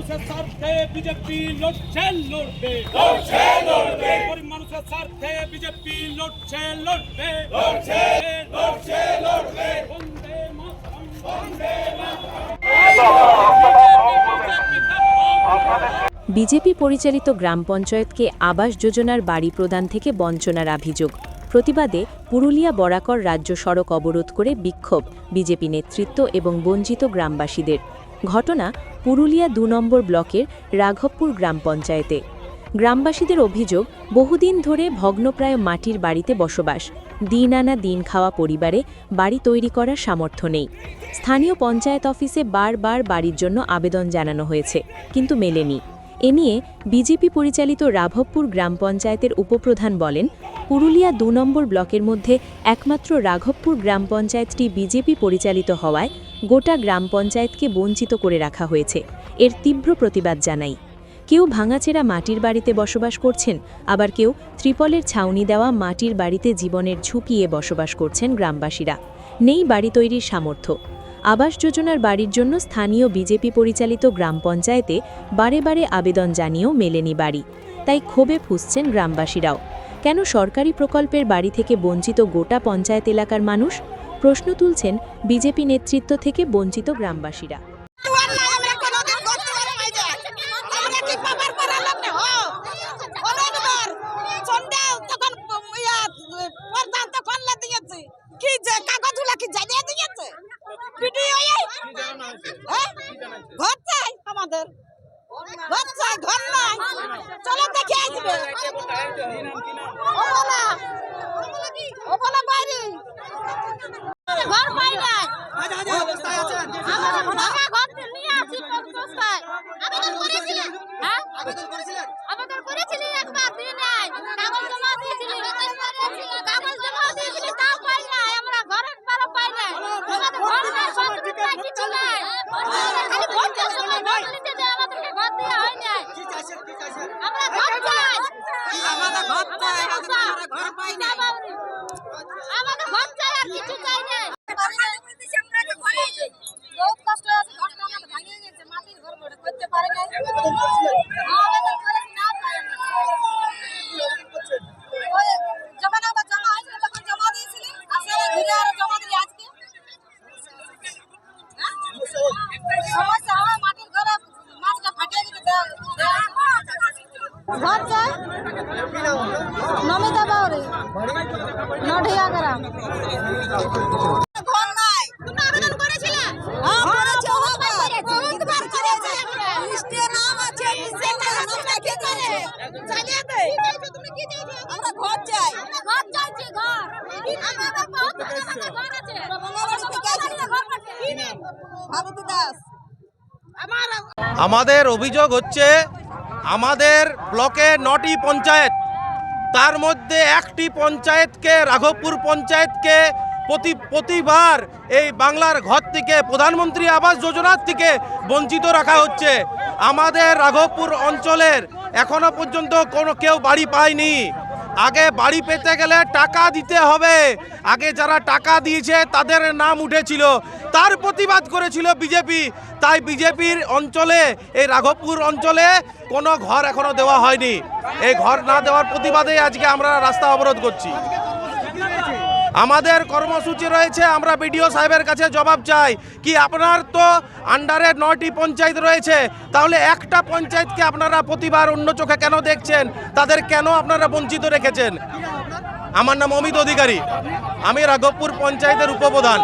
মানুষের স্বার্থে বিজেপি লড়ছে লড়বে। লড়ছে লড়বে। গরিব মানুষের স্বার্থে বিজেপি লড়ছে লড়বে। লড়ছে লড়ছে লড়বে। বন্দে মাতরম। বন্দে বিজেপি পরিচালিত গ্রাম পঞ্চায়েতকে আবাস যোজনার বাড়ি প্রদান থেকে বঞ্চনার অভিযোগ। প্রতিবাদে পুরুলিয়া বরাকর রাজ্য সড়ক অবরোধ করে বিক্ষোভ বিজেপি নেতৃত্ব এবং বঞ্চিত গ্রামবাসীদের। ঘটনা পুরুলিয়া দু নম্বর ব্লকের রাঘবপুর গ্রাম পঞ্চায়েতে। গ্রামবাসীদের অভিযোগ, বহুদিন ধরে ভগ্নপ্রায় মাটির বাড়িতে বসবাস। দিন আনা দিন খাওয়া পরিবারে বাড়ি তৈরি করার সামর্থ্য নেই। স্থানীয় পঞ্চায়েত অফিসে বারবার বাড়ির জন্য আবেদন জানানো হয়েছে, কিন্তু মেলেনি। এ নিয়ে বিজেপি পরিচালিত রাঘবপুর গ্রাম পঞ্চায়েতের উপপ্রধান বলেন, পুরুলিয়া দু নম্বর ব্লকের মধ্যে একমাত্র রাঘবপুর গ্রাম পঞ্চায়েতটি বিজেপি পরিচালিত হওয়ায় গোটা গ্রাম পঞ্চায়েতকে বঞ্চিত করে রাখা হয়েছে। এর তীব্র প্রতিবাদ জানাই। কেউ ভাঙাচেরা মাটির বাড়িতে বসবাস করছেন, আবার কেউ ত্রিপলের ছাউনি দেওয়া মাটির বাড়িতে জীবনের ঝুঁকিয়ে বসবাস করছেন গ্রামবাসীরা। নেই বাড়ি তৈরির সামর্থ্য। আবাস যোজনার বাড়ির জন্য স্থানীয় বিজেপি পরিচালিত গ্রাম পঞ্চায়েতে বারে বারে আবেদন জানিয়েও মেলেনি বাড়ি। তাই ক্ষোভে ফুসছেন গ্রামবাসীরাও। কেন সরকারি প্রকল্পের বাড়ি থেকে বঞ্চিত গোটা পঞ্চায়েত এলাকার মানুষ? প্রশ্ন তুলছেন বিজেপি নেতৃত্ব থেকে বঞ্চিত গ্রামবাসীরা। ঘর চাই আমাদের। ঘর চাই, ঘর নাই। চলো দেখে আসবে। ও বলা, ও বলা বাইরে। ঘর পাই নাই ভাঙা ঘর নিয়ে আসি প্রস্তায় আবেদন করেছিলেন হ্যাঁ আবেদন করেছিলি একবার দিয়ে নাই কাগজ জমা দিয়েছিলি কাগজ জমা দিয়েছিলি তাও পাই নাই আমরা ঘরের বারো পাই নাই আমাদের ঘর নাই সব নাই কিছু নাই আমাদের খালি ভোট দেওয়ার সময় ভোট নিতে যে আমাদেরকে ঘর দেওয়া হয় নাই আমরা ঘর চাই আমাদের ঘর চাই আমাদের ঘর পাই নাই আমাদের ঘর চাই আর কিছু চাই না বহুত কষ্ট আছে ঘরটা আমাদের ভাঙিয়ে গেছে মাটির ঘর বড় করতে পারে নাই আবেদন করে না পাই ওই যখন আবার জমা হয়েছিল তখন জমা দিয়েছিলি আসলে ঘুরে আর জমা দিলি আজকে হ্যাঁ? সমস্যা হয় মাটির ঘরে মাছটা ফাটিয়ে গেছে ঘর চাই নমিতা বাউরি নডিয়া গ্রাম করে? কি চাইছো আমরা ঘর চাই। ঘর চাইছি ঘর আমাদের অভিযোগ হচ্ছে, আমাদের ব্লকে নটি পঞ্চায়েত। তার মধ্যে একটি পঞ্চায়েতকে, রাঘবপুর পঞ্চায়েতকে প্রতি প্রতিবার এই বাংলার ঘর থেকে প্রধানমন্ত্রী আবাস যোজনার থেকে বঞ্চিত রাখা হচ্ছে। আমাদের রাঘবপুর অঞ্চলের এখনও পর্যন্ত কোনো কেউ বাড়ি পায়নি। আগে বাড়ি পেতে গেলে টাকা দিতে হবে। আগে যারা টাকা দিয়েছে তাদের নাম উঠেছিল। তার প্রতিবাদ করেছিল বিজেপি। তাই বিজেপির অঞ্চলে, এই রাঘবপুর অঞ্চলে কোনো ঘর এখনও দেওয়া হয়নি। এই ঘর না দেওয়ার প্রতিবাদে আজকে আমরা রাস্তা অবরোধ করছি। আমাদের কর্মসূচি রয়েছে, আমরা বিডিও সাহেবের কাছে জবাব চাই। কি আপনার তো আন্ডারে নয়টি পঞ্চায়েত রয়েছে, তাহলে একটা পঞ্চায়েতকে আপনারা প্রতিবার অন্য চোখে কেন দেখছেন? তাদের কেন আপনারা বঞ্চিত রেখেছেন? আমার নাম অমিত অধিকারী। আমি রাঘবপুর পঞ্চায়েতের উপপ্রধান।